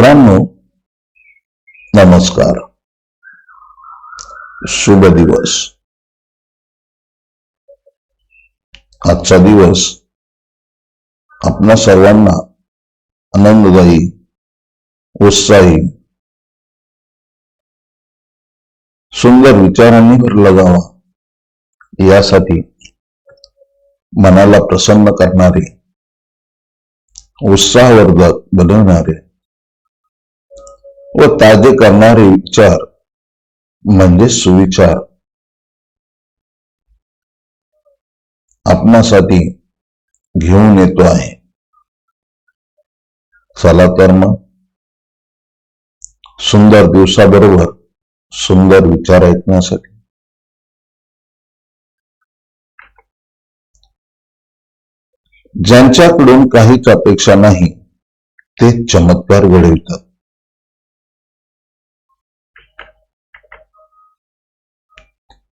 मित्रांनो नमस्कार. शुभ दिवस. आजचा दिवस आपणा सर्वांना आनंददायी उत्साही सुंदर विचारांनी भरला जावा यासाठी मनाला प्रसन्न करणारे उत्साहवर्धक बनवणारे व ताजे करणारे विचार म्हणजे सुविचार. आपणासाठी घेऊन येतो आहे. चला तर मग. सुंदर दिवसाबरोबर सुंदर विचार ऐकण्यासाठी. ज्यांच्याकडून काहीच अपेक्षा नाही ते चमत्कार घडवितात.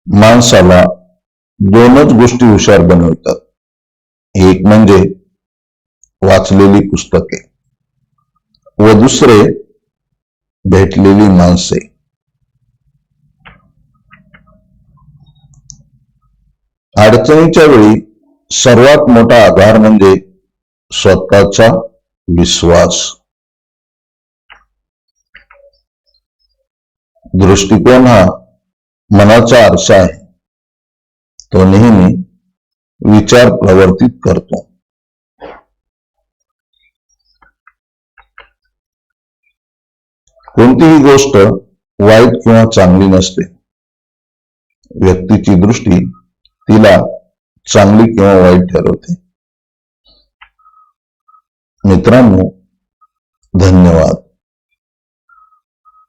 माणसाला दोनच गोष्टी हुशार बनवतात. एक म्हणजे वाचलेली पुस्तके व दुसरे भेटलेली माणसे. अडचणीच्या वेळी सर्वात मोठा आधार म्हणजे स्वतःचा विश्वास. दृष्टिकोन हा मनाचा आरसा आहे. तो नेहमी विचार प्रवर्तित करतो. कोणतीही गोष्ट वाईट किंवा चांगली नसते. व्यक्तीची दृष्टी तिला चांगली किंवा वाईट ठरवते. मित्रांनो धन्यवाद.